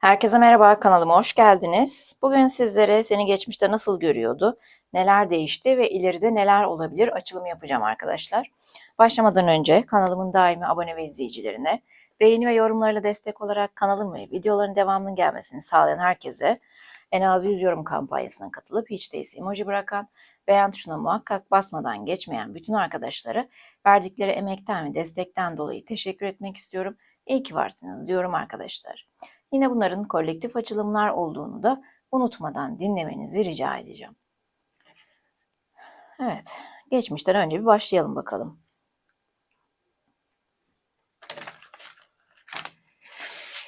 Herkese merhaba, kanalıma hoş geldiniz. Bugün sizlere seni geçmişte nasıl görüyordu, neler değişti ve ileride neler olabilir açılım yapacağım arkadaşlar. Başlamadan önce kanalımın daimi abone ve izleyicilerine, beğeni ve yorumlarıyla destek olarak kanalım ve videoların devamının gelmesini sağlayan herkese en az 100 yorum kampanyasına katılıp hiç değilse emoji bırakan, beğen tuşuna muhakkak basmadan geçmeyen bütün arkadaşlara verdikleri emekten ve destekten dolayı teşekkür etmek istiyorum. İyi ki varsınız diyorum arkadaşlar. Yine bunların kolektif açılımlar olduğunu da unutmadan dinlemenizi rica edeceğim. Evet, geçmişten önce bir başlayalım bakalım.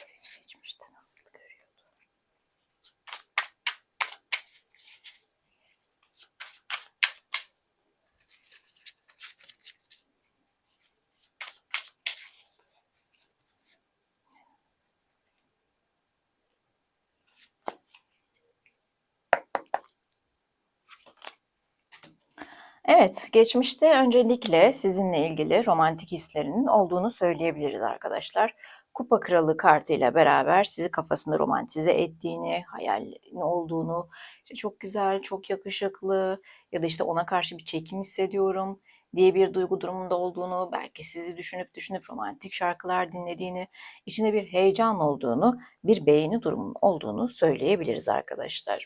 Seni geçmişte nasıl görüyordu? Evet, geçmişte öncelikle sizinle ilgili romantik hislerinin olduğunu söyleyebiliriz arkadaşlar. Kupa Kralı kartıyla beraber sizi kafasında romantize ettiğini, hayallerin olduğunu, işte çok güzel, çok yakışıklı ya da işte ona karşı bir çekim hissediyorum diye bir duygu durumunda olduğunu, belki sizi düşünüp düşünüp romantik şarkılar dinlediğini, içinde bir heyecan olduğunu, bir beğeni durumunun olduğunu söyleyebiliriz arkadaşlar.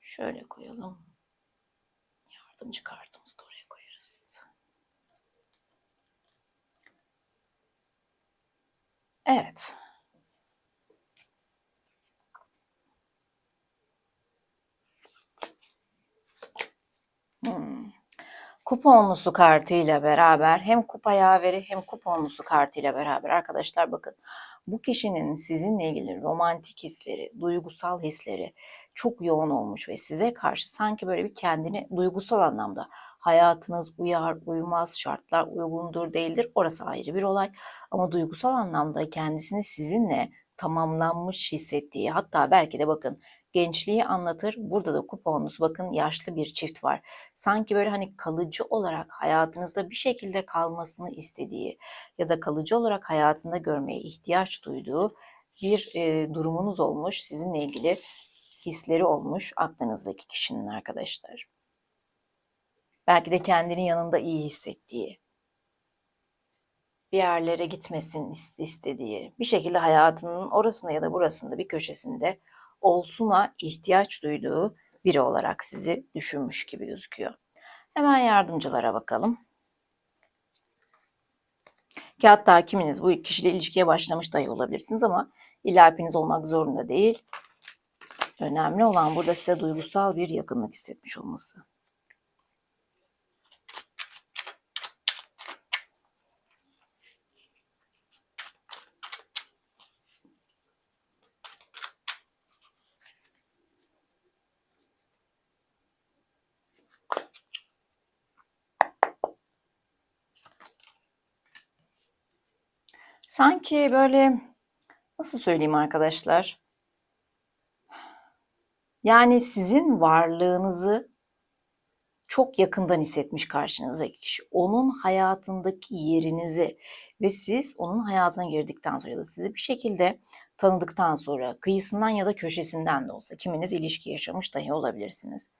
Şöyle koyalım. Yardımcı kartımızı da oraya koyarız. Evet. Hmm. Kupa onlusu kartıyla beraber hem kupa yaveri hem kupa onlusu kartıyla beraber arkadaşlar bakın bu kişinin sizinle ilgili romantik hisleri, duygusal hisleri çok yoğun olmuş ve size karşı sanki böyle bir kendini duygusal anlamda hayatınız uyar, uymaz, şartlar uygundur, değildir. Orası ayrı bir olay. Ama duygusal anlamda kendisini sizinle tamamlanmış hissettiği hatta belki de bakın gençliği anlatır. Burada da kuponunuz bakın yaşlı bir çift var. Sanki böyle hani kalıcı olarak hayatınızda bir şekilde kalmasını istediği ya da kalıcı olarak hayatında görmeye ihtiyaç duyduğu bir e, durumunuz olmuş. Sizinle ilgili hisleri olmuş aklınızdaki kişinin arkadaşlar. Belki de kendini yanında iyi hissettiği, bir yerlere gitmesin istediği, bir şekilde hayatının orasında ya da burasında bir köşesinde olsuna ihtiyaç duyduğu biri olarak sizi düşünmüş gibi gözüküyor. Hemen yardımcılara bakalım. Ki hatta kiminiz bu kişiyle ilişkiye başlamış dahi olabilirsiniz ama illa hepiniz olmak zorunda değil. Önemli olan burada size duygusal bir yakınlık hissetmiş olması. Sanki böyle nasıl söyleyeyim arkadaşlar? Yani sizin varlığınızı çok yakından hissetmiş karşınızdaki kişi. Onun hayatındaki yerinizi ve siz onun hayatına girdikten sonra da sizi bir şekilde tanıdıktan sonra kıyısından ya da köşesinden de olsa kiminiz ilişki yaşamış dahi olabilirsiniz.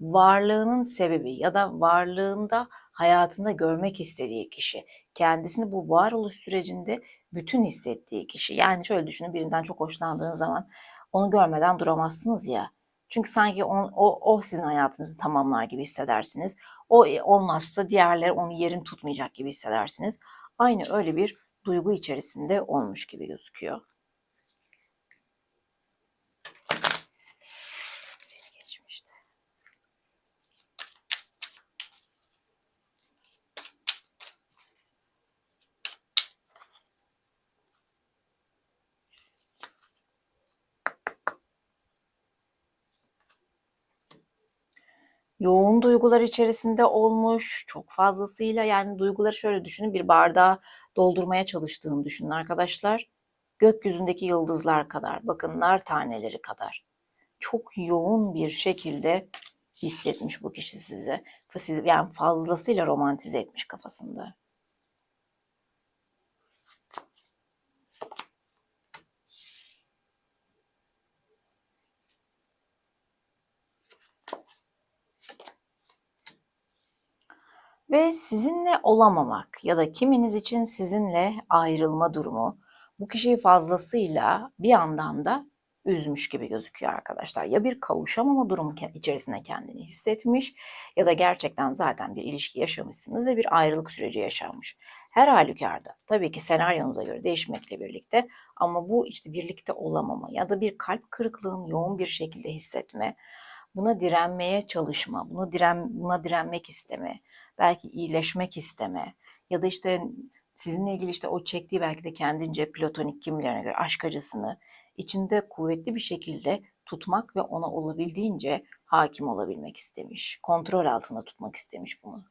Varlığının sebebi ya da varlığında hayatında görmek istediği kişi, kendisini bu varoluş sürecinde bütün hissettiği kişi. Yani şöyle düşünün birinden çok hoşlandığınız zaman onu görmeden duramazsınız ya. Çünkü sanki on, o, o sizin hayatınızı tamamlar gibi hissedersiniz. O e, olmazsa diğerleri onu yerin tutmayacak gibi hissedersiniz. Aynı öyle bir duygu içerisinde olmuş gibi gözüküyor. Yoğun duygular içerisinde olmuş, çok fazlasıyla yani duyguları şöyle düşünün bir bardağı doldurmaya çalıştığını düşünün arkadaşlar. Gökyüzündeki yıldızlar kadar, bakın nar taneleri kadar çok yoğun bir şekilde hissetmiş bu kişi size. Yani fazlasıyla romantize etmiş kafasında. Ve sizinle olamamak ya da kiminiz için sizinle ayrılma durumu bu kişiyi fazlasıyla bir yandan da üzmüş gibi gözüküyor arkadaşlar. Ya bir kavuşamama durumu içerisinde kendini hissetmiş ya da gerçekten zaten bir ilişki yaşamışsınız ve bir ayrılık süreci yaşanmış. Her halükarda tabii ki senaryonuza göre değişmekle birlikte ama bu işte birlikte olamama ya da bir kalp kırıklığını yoğun bir şekilde hissetme, buna direnmeye çalışma, bunu diren, buna direnmek isteme, belki iyileşmek isteme ya da işte sizinle ilgili işte o çektiği belki de kendince platonik kimilerine göre aşk acısını içinde kuvvetli bir şekilde tutmak ve ona olabildiğince hakim olabilmek istemiş. Kontrol altında tutmak istemiş bunu.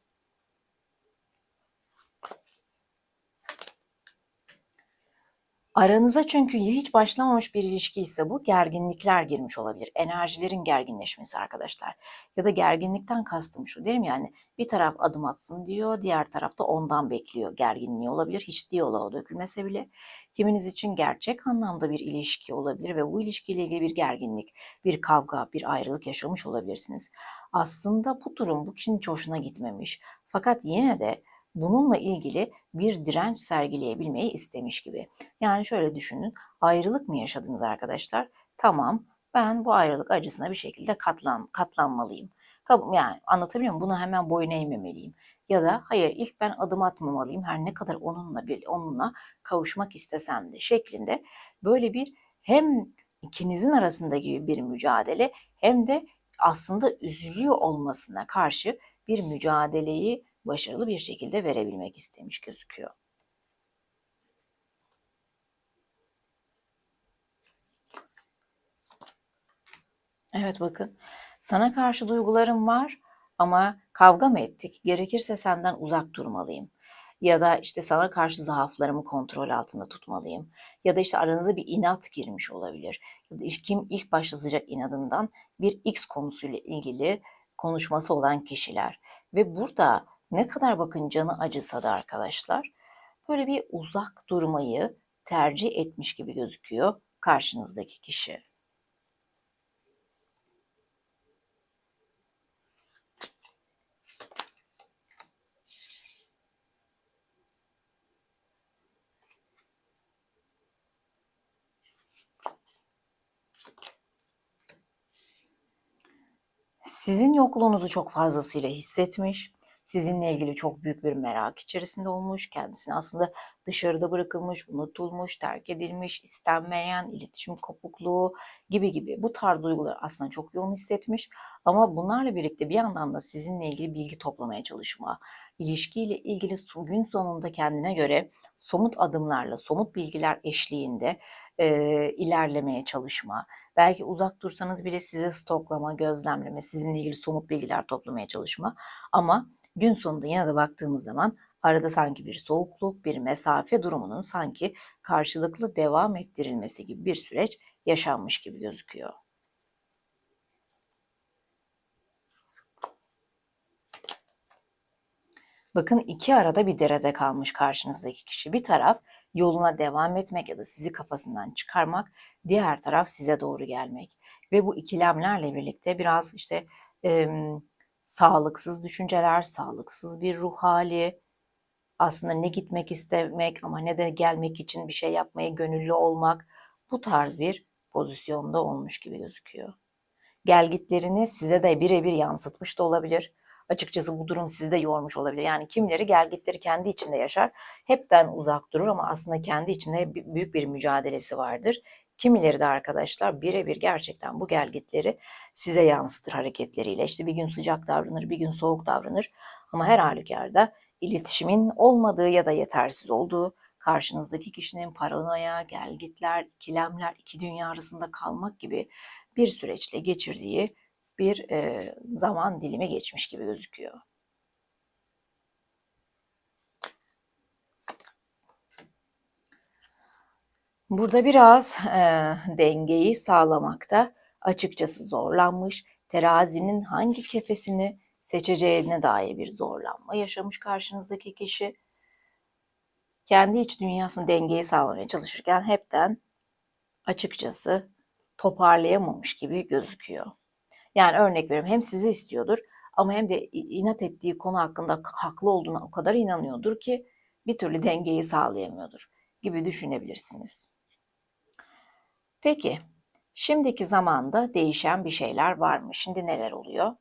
Aranıza çünkü hiç başlamamış bir ilişki ise bu gerginlikler girmiş olabilir. Enerjilerin gerginleşmesi arkadaşlar. Ya da gerginlikten kastım şu derim yani bir taraf adım atsın diyor, diğer tarafta ondan bekliyor. Gerginliği olabilir. Hiç diyaloğa dökülmese bile. Kiminiz için gerçek anlamda bir ilişki olabilir ve bu ilişkiyle ilgili bir gerginlik, bir kavga, bir ayrılık yaşamış olabilirsiniz. Aslında bu durum bu kişinin hoşuna gitmemiş. Fakat yine de bununla ilgili bir direnç sergileyebilmeyi istemiş gibi. Yani şöyle düşünün, ayrılık mı yaşadınız arkadaşlar? Tamam, ben bu ayrılık acısına bir şekilde katlan, katlanmalıyım. Yani anlatabiliyor muyum? Bunu hemen boyun eğmemeliyim. Ya da hayır ilk ben adım atmamalıyım. Her ne kadar onunla bir onunla kavuşmak istesem de şeklinde böyle bir hem ikinizin arasındaki bir mücadele hem de aslında üzülüyor olmasına karşı bir mücadeleyi başarılı bir şekilde verebilmek istemiş gözüküyor. Evet bakın sana karşı duygularım var ama kavga mı ettik? Gerekirse senden uzak durmalıyım. Ya da işte sana karşı zaaflarımı kontrol altında tutmalıyım. Ya da işte aranıza bir inat girmiş olabilir. Kim ilk başlatacak inadından bir X konusuyla ilgili konuşması olan kişiler. Ve burada ne kadar bakın canı acısa da arkadaşlar böyle bir uzak durmayı tercih etmiş gibi gözüküyor karşınızdaki kişi. Sizin yokluğunuzu çok fazlasıyla hissetmiş sizinle ilgili çok büyük bir merak içerisinde olmuş. Kendisini aslında dışarıda bırakılmış, unutulmuş, terk edilmiş, istenmeyen, iletişim kopukluğu gibi gibi bu tarz duyguları aslında çok yoğun hissetmiş. Ama bunlarla birlikte bir yandan da sizinle ilgili bilgi toplamaya çalışma, ilişkiyle ilgili gün sonunda kendine göre somut adımlarla, somut bilgiler eşliğinde e, ilerlemeye çalışma, belki uzak dursanız bile size stoklama, gözlemleme, sizinle ilgili somut bilgiler toplamaya çalışma ama Gün sonunda yine de baktığımız zaman arada sanki bir soğukluk, bir mesafe durumunun sanki karşılıklı devam ettirilmesi gibi bir süreç yaşanmış gibi gözüküyor. Bakın iki arada bir derede kalmış karşınızdaki kişi. Bir taraf yoluna devam etmek ya da sizi kafasından çıkarmak, diğer taraf size doğru gelmek. Ve bu ikilemlerle birlikte biraz işte e, sağlıksız düşünceler, sağlıksız bir ruh hali, aslında ne gitmek istemek ama ne de gelmek için bir şey yapmaya gönüllü olmak bu tarz bir pozisyonda olmuş gibi gözüküyor. Gelgitlerini size de birebir yansıtmış da olabilir. Açıkçası bu durum sizi de yormuş olabilir. Yani kimileri gelgitleri kendi içinde yaşar. Hepten uzak durur ama aslında kendi içinde büyük bir mücadelesi vardır. Kimileri de arkadaşlar birebir gerçekten bu gelgitleri size yansıtır hareketleriyle. İşte bir gün sıcak davranır, bir gün soğuk davranır. Ama her halükarda iletişimin olmadığı ya da yetersiz olduğu, karşınızdaki kişinin paranoya, gelgitler, ikilemler, iki dünya arasında kalmak gibi bir süreçle geçirdiği bir zaman dilimi geçmiş gibi gözüküyor. Burada biraz e, dengeyi sağlamakta açıkçası zorlanmış. Terazinin hangi kefesini seçeceğine dair bir zorlanma yaşamış karşınızdaki kişi. Kendi iç dünyasını dengeyi sağlamaya çalışırken hepten açıkçası toparlayamamış gibi gözüküyor. Yani örnek veriyorum hem sizi istiyordur Ama hem de inat ettiği konu hakkında haklı olduğuna o kadar inanıyordur ki bir türlü dengeyi sağlayamıyordur gibi düşünebilirsiniz. Peki, şimdiki zamanda değişen bir şeyler var mı? Şimdi neler oluyor?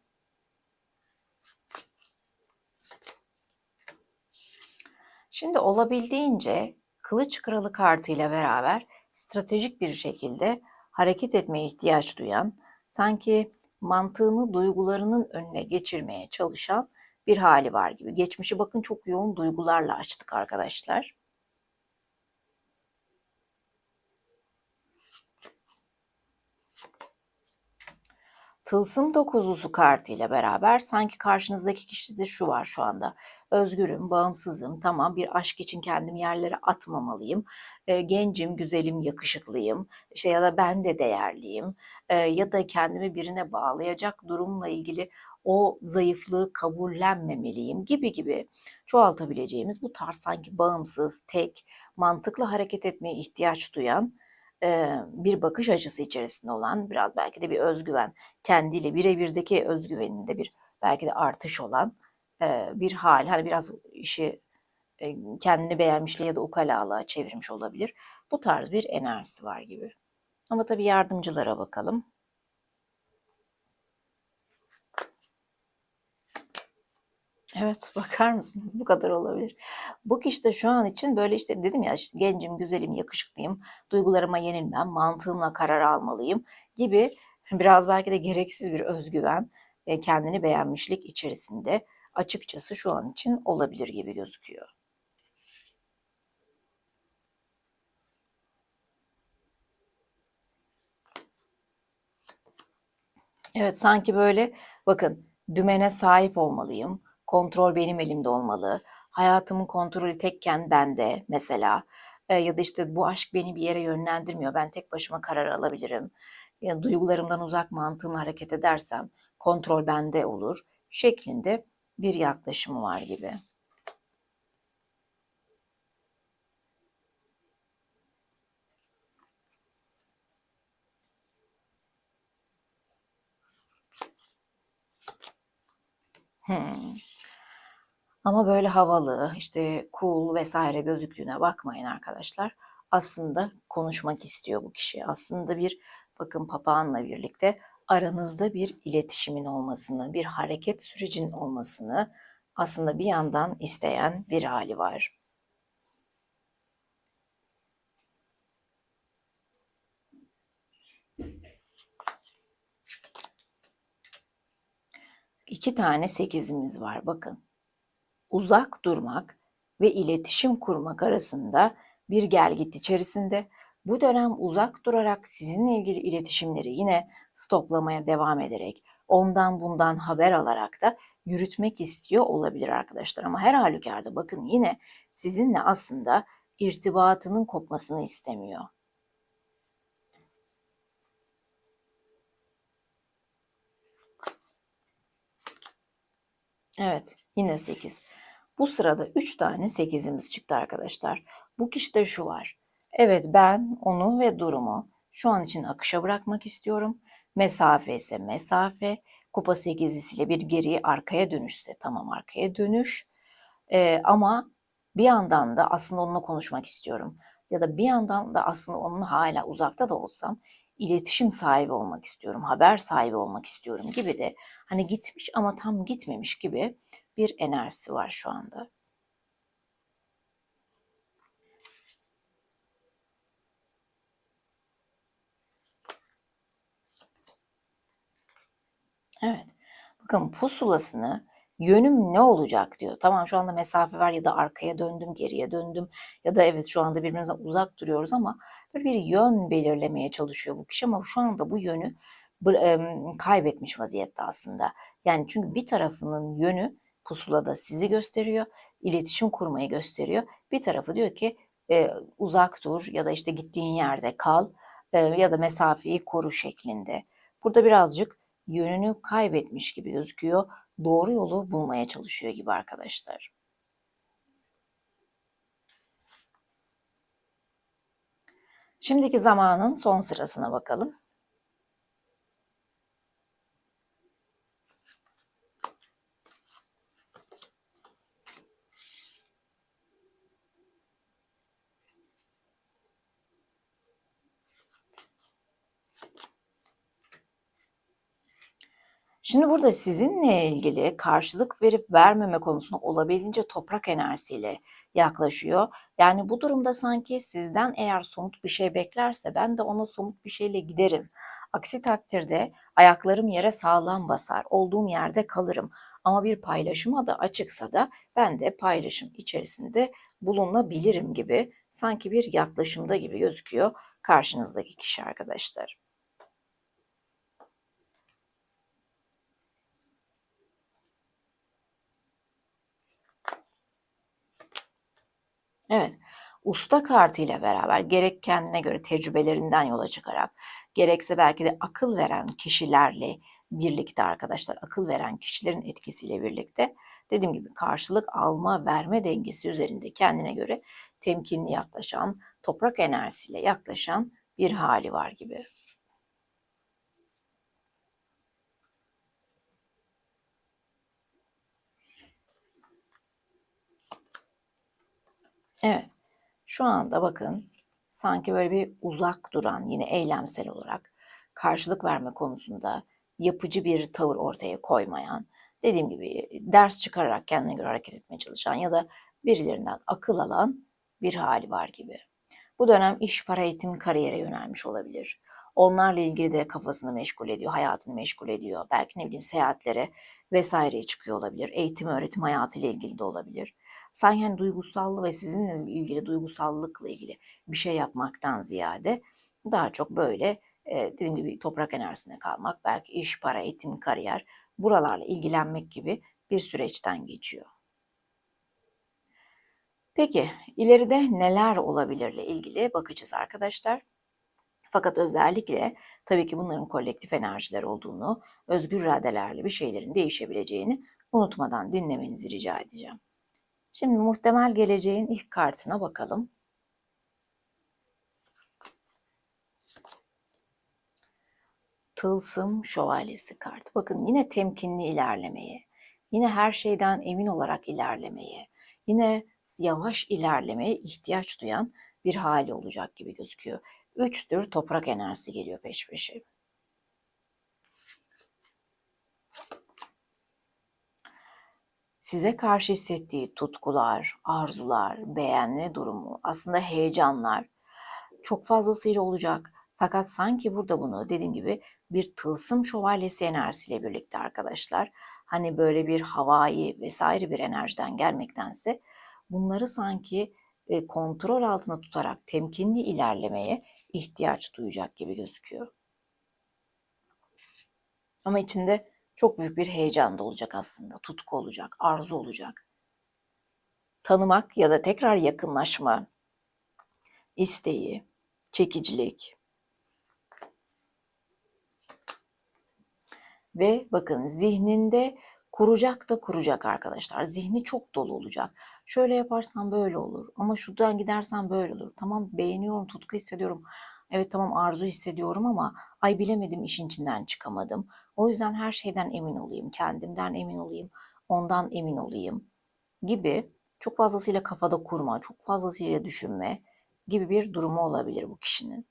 Şimdi olabildiğince Kılıç Kralı kartıyla beraber stratejik bir şekilde hareket etmeye ihtiyaç duyan, sanki mantığını duygularının önüne geçirmeye çalışan bir hali var gibi. Geçmişi bakın çok yoğun duygularla açtık arkadaşlar. Tılsım dokuzlusu kartıyla beraber sanki karşınızdaki kişide şu var şu anda. Özgürüm, bağımsızım, tamam bir aşk için kendimi yerlere atmamalıyım. E, gencim, güzelim, yakışıklıyım. İşte ya da ben de değerliyim. E, ya da kendimi birine bağlayacak durumla ilgili o zayıflığı kabullenmemeliyim gibi gibi çoğaltabileceğimiz bu tarz sanki bağımsız, tek, mantıklı hareket etmeye ihtiyaç duyan bir bakış açısı içerisinde olan biraz belki de bir özgüven, kendiyle birebirdeki özgüveninde bir belki de artış olan bir hal. Hani biraz işi kendini beğenmişliğe ya da ukalalığa çevirmiş olabilir. Bu tarz bir enerjisi var gibi. Ama tabii yardımcılara bakalım. Evet, bakar mısınız? Bu kadar olabilir. Bu kişi de şu an için böyle işte dedim ya işte gencim, güzelim, yakışıklıyım, duygularıma yenilmem, mantığımla karar almalıyım gibi biraz belki de gereksiz bir özgüven, e, kendini beğenmişlik içerisinde açıkçası şu an için olabilir gibi gözüküyor. Evet sanki böyle bakın dümene sahip olmalıyım kontrol benim elimde olmalı. Hayatımın kontrolü tekken bende mesela. E, ya da işte bu aşk beni bir yere yönlendirmiyor. Ben tek başıma karar alabilirim. Yani duygularımdan uzak mantığımla hareket edersem kontrol bende olur şeklinde bir yaklaşımı var gibi. Hmm. Ama böyle havalı, işte cool vesaire gözüktüğüne bakmayın arkadaşlar. Aslında konuşmak istiyor bu kişi. Aslında bir bakın papağanla birlikte aranızda bir iletişimin olmasını, bir hareket sürecinin olmasını aslında bir yandan isteyen bir hali var. İki tane sekizimiz var bakın uzak durmak ve iletişim kurmak arasında bir gelgit içerisinde. Bu dönem uzak durarak sizinle ilgili iletişimleri yine stoplamaya devam ederek ondan bundan haber alarak da yürütmek istiyor olabilir arkadaşlar. Ama her halükarda bakın yine sizinle aslında irtibatının kopmasını istemiyor. Evet, yine 8. Bu sırada 3 tane 8'imiz çıktı arkadaşlar. Bu kişide şu var. Evet ben onu ve durumu şu an için akışa bırakmak istiyorum. Mesafe ise mesafe. Kupa 8'lisiyle bir geriye arkaya dönüşse tamam arkaya dönüş. Ee, ama bir yandan da aslında onunla konuşmak istiyorum. Ya da bir yandan da aslında onunla hala uzakta da olsam iletişim sahibi olmak istiyorum, haber sahibi olmak istiyorum gibi de hani gitmiş ama tam gitmemiş gibi bir enerjisi var şu anda. Evet. Bakın pusulasını yönüm ne olacak diyor. Tamam şu anda mesafe var ya da arkaya döndüm, geriye döndüm ya da evet şu anda birbirimizden uzak duruyoruz ama böyle bir yön belirlemeye çalışıyor bu kişi ama şu anda bu yönü kaybetmiş vaziyette aslında. Yani çünkü bir tarafının yönü pusulada sizi gösteriyor, iletişim kurmayı gösteriyor. Bir tarafı diyor ki e, uzak dur ya da işte gittiğin yerde kal e, ya da mesafeyi koru şeklinde. Burada birazcık yönünü kaybetmiş gibi gözüküyor. Doğru yolu bulmaya çalışıyor gibi arkadaşlar. Şimdiki zamanın son sırasına bakalım. Şimdi burada sizinle ilgili karşılık verip vermeme konusunda olabildiğince toprak enerjisiyle yaklaşıyor. Yani bu durumda sanki sizden eğer somut bir şey beklerse ben de ona somut bir şeyle giderim. Aksi takdirde ayaklarım yere sağlam basar, olduğum yerde kalırım. Ama bir paylaşıma da açıksa da ben de paylaşım içerisinde bulunabilirim gibi sanki bir yaklaşımda gibi gözüküyor karşınızdaki kişi arkadaşlar. Evet, usta kartıyla beraber gerek kendine göre tecrübelerinden yola çıkarak gerekse belki de akıl veren kişilerle birlikte arkadaşlar akıl veren kişilerin etkisiyle birlikte dediğim gibi karşılık alma verme dengesi üzerinde kendine göre temkinli yaklaşan, toprak enerjisiyle yaklaşan bir hali var gibi. Evet. Şu anda bakın sanki böyle bir uzak duran yine eylemsel olarak karşılık verme konusunda yapıcı bir tavır ortaya koymayan, dediğim gibi ders çıkararak kendine göre hareket etmeye çalışan ya da birilerinden akıl alan bir hali var gibi. Bu dönem iş, para, eğitim, kariyere yönelmiş olabilir. Onlarla ilgili de kafasını meşgul ediyor, hayatını meşgul ediyor. Belki ne bileyim seyahatlere vesaireye çıkıyor olabilir. Eğitim, öğretim hayatıyla ilgili de olabilir. Sanki hani duygusallığı ve sizinle ilgili duygusallıkla ilgili bir şey yapmaktan ziyade daha çok böyle e, dediğim gibi toprak enerjisine kalmak, belki iş, para, eğitim, kariyer buralarla ilgilenmek gibi bir süreçten geçiyor. Peki ileride neler olabilirle ilgili bakacağız arkadaşlar. Fakat özellikle tabii ki bunların kolektif enerjiler olduğunu, özgür iradelerle bir şeylerin değişebileceğini unutmadan dinlemenizi rica edeceğim. Şimdi muhtemel geleceğin ilk kartına bakalım. Tılsım şövalyesi kartı. Bakın yine temkinli ilerlemeye, yine her şeyden emin olarak ilerlemeye, yine yavaş ilerlemeye ihtiyaç duyan bir hali olacak gibi gözüküyor. Üçtür toprak enerjisi geliyor peş peşe. Size karşı hissettiği tutkular, arzular, beğenme durumu, aslında heyecanlar çok fazlasıyla olacak. Fakat sanki burada bunu dediğim gibi bir tılsım şövalyesi enerjisiyle birlikte arkadaşlar hani böyle bir havai vesaire bir enerjiden gelmektense bunları sanki e, kontrol altında tutarak temkinli ilerlemeye ihtiyaç duyacak gibi gözüküyor. Ama içinde çok büyük bir heyecan da olacak aslında. Tutku olacak, arzu olacak. Tanımak ya da tekrar yakınlaşma isteği, çekicilik. Ve bakın zihninde kuracak da kuracak arkadaşlar. Zihni çok dolu olacak. Şöyle yaparsam böyle olur ama şuradan gidersen böyle olur. Tamam beğeniyorum, tutku hissediyorum. Evet tamam arzu hissediyorum ama ay bilemedim işin içinden çıkamadım. O yüzden her şeyden emin olayım, kendimden emin olayım, ondan emin olayım gibi çok fazlasıyla kafada kurma, çok fazlasıyla düşünme gibi bir durumu olabilir bu kişinin.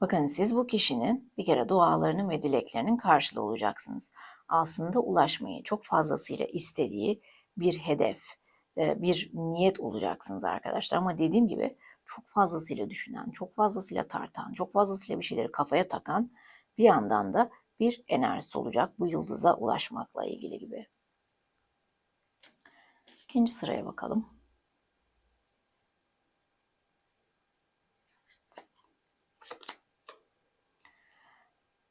Bakın siz bu kişinin bir kere dualarının ve dileklerinin karşılığı olacaksınız. Aslında ulaşmayı çok fazlasıyla istediği bir hedef, bir niyet olacaksınız arkadaşlar. Ama dediğim gibi çok fazlasıyla düşünen, çok fazlasıyla tartan, çok fazlasıyla bir şeyleri kafaya takan bir yandan da bir enerjisi olacak bu yıldıza ulaşmakla ilgili gibi. İkinci sıraya bakalım.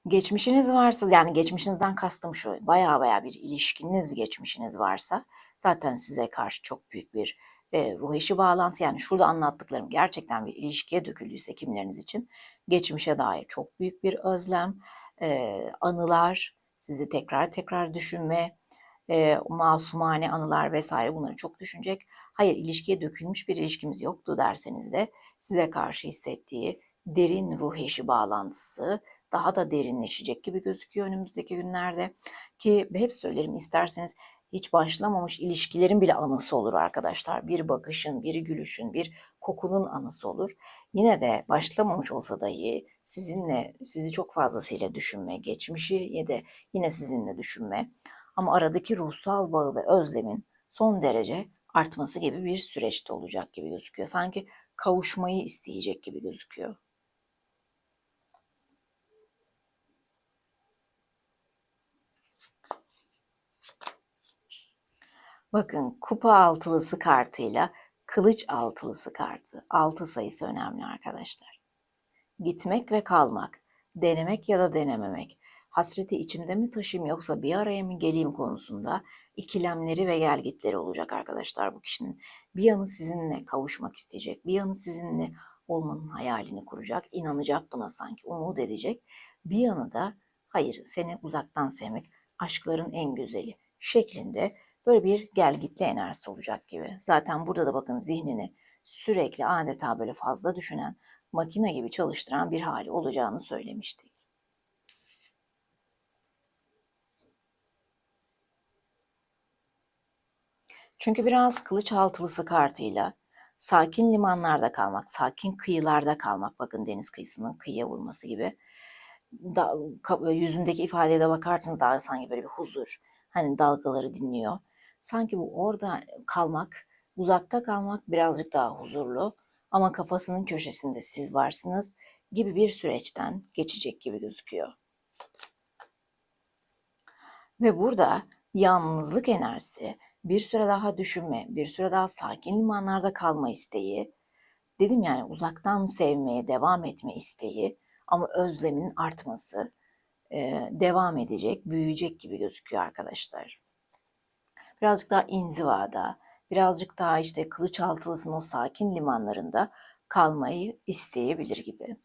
Geçmişiniz varsa yani geçmişinizden kastım şu baya baya bir ilişkiniz geçmişiniz varsa zaten size karşı çok büyük bir e, ruh eşi bağlantı yani şurada anlattıklarım gerçekten bir ilişkiye döküldüyse kimleriniz için geçmişe dair çok büyük bir özlem, e, anılar, sizi tekrar tekrar düşünme, e, masumane anılar vesaire bunları çok düşünecek. Hayır ilişkiye dökülmüş bir ilişkimiz yoktu derseniz de size karşı hissettiği derin ruh eşi bağlantısı, daha da derinleşecek gibi gözüküyor önümüzdeki günlerde. Ki hep söylerim isterseniz hiç başlamamış ilişkilerin bile anısı olur arkadaşlar. Bir bakışın, bir gülüşün, bir kokunun anısı olur. Yine de başlamamış olsa dahi sizinle, sizi çok fazlasıyla düşünme, geçmişi ya da yine sizinle düşünme. Ama aradaki ruhsal bağı ve özlemin son derece artması gibi bir süreçte olacak gibi gözüküyor. Sanki kavuşmayı isteyecek gibi gözüküyor. Bakın kupa altılısı kartıyla kılıç altılısı kartı. Altı sayısı önemli arkadaşlar. Gitmek ve kalmak, denemek ya da denememek, hasreti içimde mi taşıyayım yoksa bir araya mı geleyim konusunda ikilemleri ve gelgitleri olacak arkadaşlar bu kişinin. Bir yanı sizinle kavuşmak isteyecek, bir yanı sizinle olmanın hayalini kuracak, inanacak buna sanki, umut edecek. Bir yanı da hayır seni uzaktan sevmek aşkların en güzeli şeklinde böyle bir gelgitli enerjisi olacak gibi. Zaten burada da bakın zihnini sürekli adeta böyle fazla düşünen, makine gibi çalıştıran bir hali olacağını söylemiştik. Çünkü biraz kılıç altılısı kartıyla sakin limanlarda kalmak, sakin kıyılarda kalmak, bakın deniz kıyısının kıyıya vurması gibi. Da, yüzündeki ifadeye de bakarsanız daha sanki böyle bir huzur, hani dalgaları dinliyor. Sanki bu orada kalmak, uzakta kalmak birazcık daha huzurlu ama kafasının köşesinde siz varsınız gibi bir süreçten geçecek gibi gözüküyor. Ve burada yalnızlık enerjisi, bir süre daha düşünme, bir süre daha sakin limanlarda kalma isteği, dedim yani uzaktan sevmeye devam etme isteği ama özlemin artması devam edecek, büyüyecek gibi gözüküyor arkadaşlar. Birazcık daha inzivada, birazcık daha işte kılıç altılısının o sakin limanlarında kalmayı isteyebilir gibi.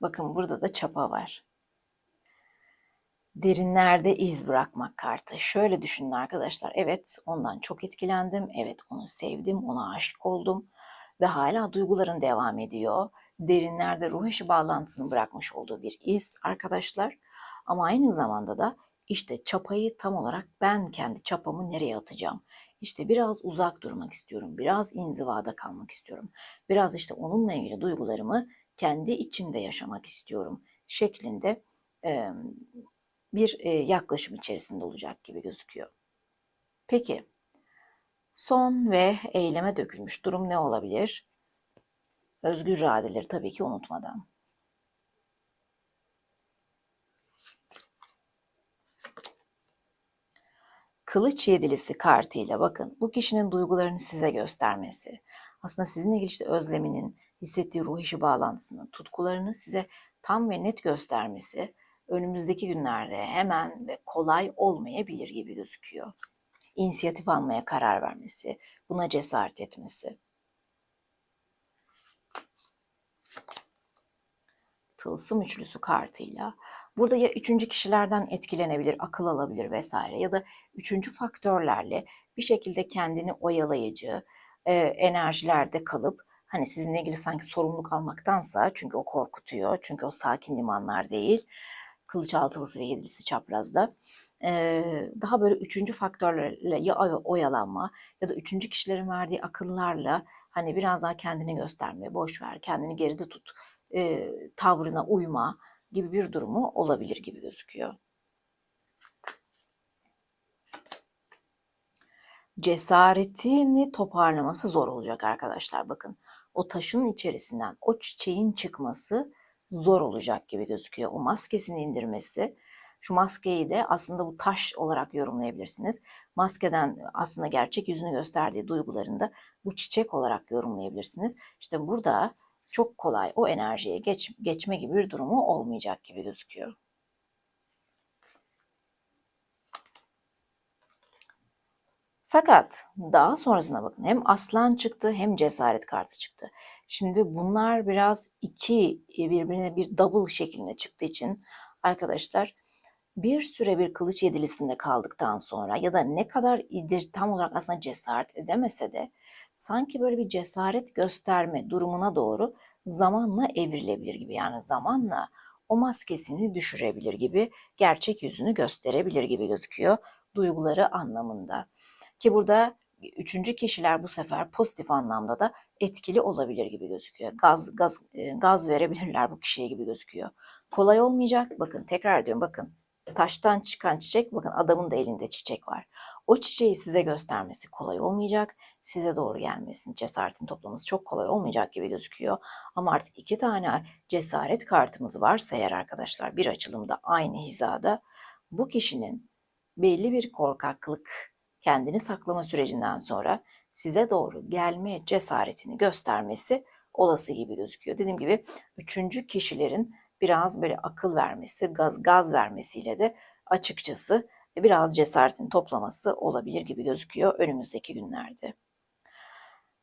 Bakın burada da çapa var. Derinlerde iz bırakmak kartı. Şöyle düşünün arkadaşlar. Evet ondan çok etkilendim. Evet onu sevdim. Ona aşık oldum. Ve hala duyguların devam ediyor. Derinlerde ruh eşi bağlantısını bırakmış olduğu bir iz arkadaşlar. Ama aynı zamanda da işte çapayı tam olarak ben kendi çapamı nereye atacağım? İşte biraz uzak durmak istiyorum. Biraz inzivada kalmak istiyorum. Biraz işte onunla ilgili duygularımı kendi içimde yaşamak istiyorum şeklinde e, bir e, yaklaşım içerisinde olacak gibi gözüküyor. Peki son ve eyleme dökülmüş durum ne olabilir? Özgür iradeleri tabii ki unutmadan. Kılıç yedilisi kartıyla bakın bu kişinin duygularını size göstermesi. Aslında sizinle ilgili işte özleminin, hissettiği ruh işi bağlantısının, tutkularını size tam ve net göstermesi önümüzdeki günlerde hemen ve kolay olmayabilir gibi gözüküyor. İnisiyatif almaya karar vermesi, buna cesaret etmesi. Tılsım üçlüsü kartıyla burada ya üçüncü kişilerden etkilenebilir, akıl alabilir vesaire ya da üçüncü faktörlerle bir şekilde kendini oyalayıcı e, enerjilerde kalıp Hani sizinle ilgili sanki sorumluluk almaktansa çünkü o korkutuyor. Çünkü o sakin limanlar değil. Kılıç altılısı ve yedilisi çaprazda. Ee, daha böyle üçüncü faktörlerle ya oyalanma ya da üçüncü kişilerin verdiği akıllarla hani biraz daha kendini gösterme, boş ver, kendini geride tut, e, tavrına uyma gibi bir durumu olabilir gibi gözüküyor. Cesaretini toparlaması zor olacak arkadaşlar bakın o taşın içerisinden o çiçeğin çıkması zor olacak gibi gözüküyor. O maskesini indirmesi, şu maskeyi de aslında bu taş olarak yorumlayabilirsiniz. Maskeden aslında gerçek yüzünü gösterdiği duygularında bu çiçek olarak yorumlayabilirsiniz. İşte burada çok kolay o enerjiye geç, geçme gibi bir durumu olmayacak gibi gözüküyor. Fakat daha sonrasına bakın hem aslan çıktı hem cesaret kartı çıktı. Şimdi bunlar biraz iki e, birbirine bir double şeklinde çıktığı için arkadaşlar bir süre bir kılıç yedilisinde kaldıktan sonra ya da ne kadar idir tam olarak aslında cesaret edemese de sanki böyle bir cesaret gösterme durumuna doğru zamanla evrilebilir gibi. Yani zamanla o maskesini düşürebilir gibi, gerçek yüzünü gösterebilir gibi gözüküyor duyguları anlamında. Ki burada üçüncü kişiler bu sefer pozitif anlamda da etkili olabilir gibi gözüküyor. Gaz gaz e, gaz verebilirler bu kişiye gibi gözüküyor. Kolay olmayacak. Bakın tekrar diyorum bakın. Taştan çıkan çiçek bakın adamın da elinde çiçek var. O çiçeği size göstermesi kolay olmayacak. Size doğru gelmesini, cesaretin toplaması çok kolay olmayacak gibi gözüküyor. Ama artık iki tane cesaret kartımız varsa eğer arkadaşlar bir açılımda aynı hizada bu kişinin belli bir korkaklık, kendini saklama sürecinden sonra size doğru gelme cesaretini göstermesi olası gibi gözüküyor. Dediğim gibi üçüncü kişilerin biraz böyle akıl vermesi, gaz, gaz vermesiyle de açıkçası biraz cesaretini toplaması olabilir gibi gözüküyor önümüzdeki günlerde.